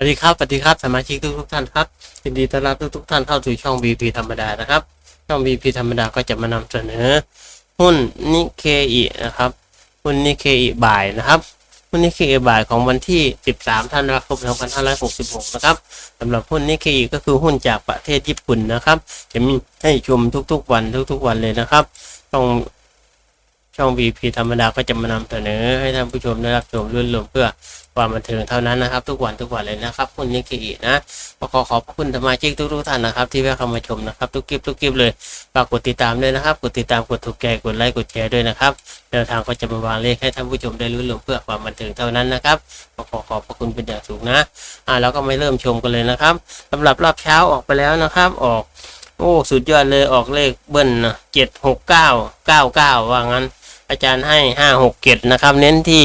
สวัสดีครับสวัสดีครับสมาชิกทุกทุกท่านครับยินดีต้อนรับทุกทุกท่านเข้าสู่ช่อง BP ธรรมดานะครับ ช่อง BP ธรรมดาก็จะมานำเสนอ หุ้นนิเคอินะครับหุ้นนิเคอิบ่ายนะครับหุ้นนิเคอิบ่ายของวันที่ 13 ธันวาคม 2566 นะครับสำหรับหุ้นนิเคอิก็คือหุ้นจากประเทศญี่ปุ่นนะครับ จะมีให้ชมทุกๆวันทุกๆวันเลยนะครับ ต้อง ช่อง VP ธรรมดาก็จะมานำเสนอให้ท่านผู้ชมได้รับชมรื่นรมเพื่อความบันเทิงเท่านั้นนะครับ ทุกวันทุกวันเลยนะครับ คุณนิกิอินะก็ขอขอบคุณสมาชิกทุกๆท่านนะครับ ที่แวะเข้ามาชมนะครับ ทุกคลิปทุกคลิปเลยฝากกดติดตามด้วยนะครับ กดติดตามกดถูกใจกดไลค์กดแชร์ด้วยนะครับแนวทางก็จะมาวางเลขให้ท่านผู้ชมได้รื่นรมเพื่อความบันเทิงเท่านั้นนะครับก็ขอขอบพระคุณเป็นอย่างสูงนะอ่าแล้วก็ไม่เริ่มชมกันเลยนะครับสำหรับรอบเช้าออกไปแล้วนะครับ ออกโอ้สุดยอดเลยออกเลขเบิ้ลนะเจ็ดหกเก้าเก้าเก้าว่างั้น อาจารย์ให้ห้าหกเจ็ดนะครับ เน้นที่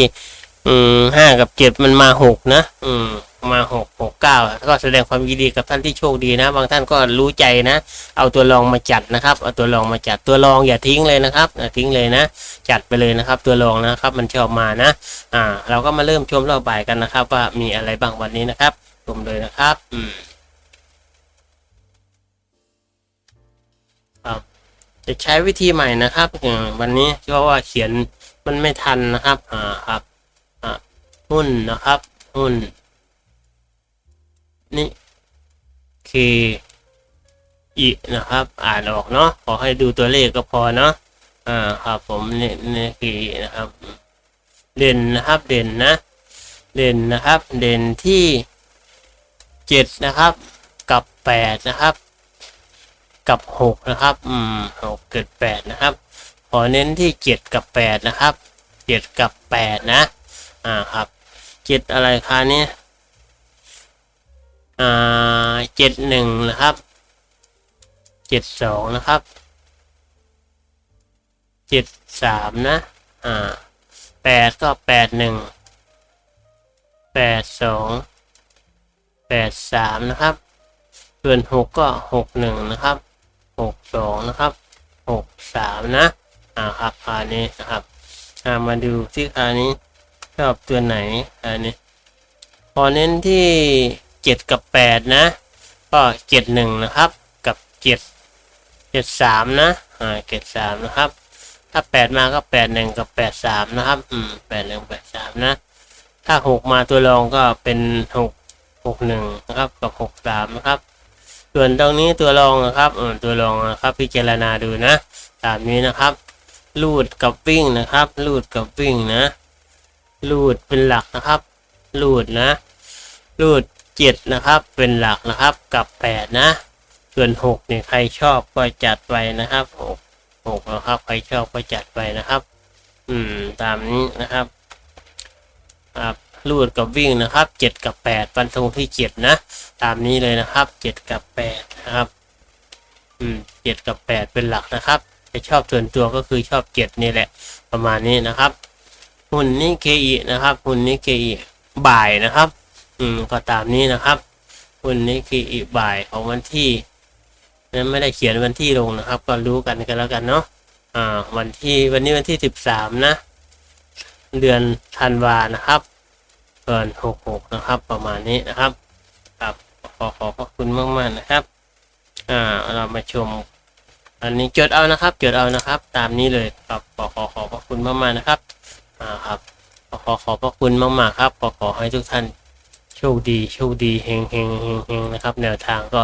อืมห้ากับเจ็ดมันมาหกนะ อืม มาหกหกเก้าก็แสดงความยินดีกับท่านที่โชคดีนะ บางท่านก็รู้ใจนะ เอาตัวรองมาจัดนะครับ เอาตัวรองมาจัดตัวรองอย่าทิ้งเลยนะครับอย่าทิ้งเลยนะ จัดไปเลยนะครับ ตัวรองนะครับ มันชอบมานะ อ่า เราก็มาเริ่มชมรอบบ่ายกันนะครับ ว่ามีอะไรบ้างวันนี้นะครับชมเลยนะครับ อืม จะใช้วิธีใหม่นะครับอืมวันนี้เพราะว่าเขียนมันไม่ทันนะครับอ่าครับอ่าหุ้นนะครับ หุ้น นี่คืออีนะครับ อ่านออกเนาะขอให้ดูตัวเลขก็พอเนาะอ่าครับผมนี่นี่คือนะครับ เด่นนะครับเด่นนะ เด่นนะครับ เด่นที่เจ็ดนะครับ กับแปดนะครับ กับหกนะครับ อืมหกเกิดแปดนะครับ ขอเน้นที่เจ็ดกับแปดนะครับเจ็ดกับแปดนะ อ่าครับเจ็ดอะไรคะนี้อ่าเจ็ดหนึ่งนะครับเจ็ดสองนะครับเจ็ดสามนะ อ่าแปดก็แปดหนึ่งแปดสองแปดสามนะครับ ส่วนหกก็หกหนึ่งนะครับ หกสองนะครับหกสามนะอ่าครับครานี้นะครับามาดูที่ครานี้ชอบตัวไหนอันนี้พอเน้นที่เจ็ดกับแปดนะ ก็เจ็ดหนึ่งนะครับ กับเจ็ดเจ็ดสามนะอ่าเจ็ดสามนะครับ ถ้าแปดมาก็แปดหนึ่งกับแปดสามนะครับ อืมแปดหนึ่งแปดสามนะ ถ้าหกมาตัวรองก็เป็นหกหกหนึ่งนะครับ กับหกสามนะครับ ส่วนตรงนี้ตัวรองนะครับตัวรองนะครับพิจารณาดูนะตามนี้นะครับลูดกับวิ่งนะครับลูดกับวิ่งนะลูดเป็นหลักนะครับลูดนะลูดเจ็ดนะครับเป็นหลักนะครับกับแปดนะ ส่วนหกเนี่ยใครชอบก็จัดไปนะครับหกหกนะครับใครชอบก็จัดไปนะครับ อืมตามนี้นะครับ รูดกับวิ่งนะครับเจ็ดกับแปดฟันธงที่เจ็ดนะ ตามนี้เลยนะครับเจ็ดกับแปดนะครับ อืมเจ็ดกับแปดเป็นหลักนะครับจะชอบส่วนตัวก็คือชอบเจ็ดนี่แหละ ประมาณนี้นะครับ หุ่นนี้เคอีนะครับ หุ่นนี้เคอีบ่ายนะครับ อืม ก็ตามนี้นะครับ หุ่นนี้เคอีบ่ายของวันที่นั้นไม่ได้เขียนวันที่ลงนะครับ ก็รู้กันกันแล้วกันเนาะ อ่า วันที่วันนี้วันที่สิบสามนะ เดือนธันวานะครับ เกินหกหกนะครับ ประมาณนี้นะครับครับขอขอบพระคุณมากๆนะครับ อ่า เรามาชม อันนี้จดเอานะครับ จดเอานะครับ ตามนี้เลยครับขอขอขอบพระคุณมากๆนะครับ อ่าครับขอขอขอบพระคุณมากๆครับขอขอให้ทุกท่านโชคดีโชคดีเฮงเฮงเฮงเฮงนะครับ แนวทางก็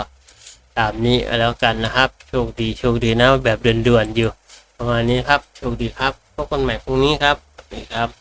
ตามนี้แล้วกันนะครับ โชคดีโชคดีนะแบบเด่วนๆอยู่ ประมาณนี้ครับ โชคดีครับพบกันใหม่พรุ่งนี้ครับสวัสดีครับ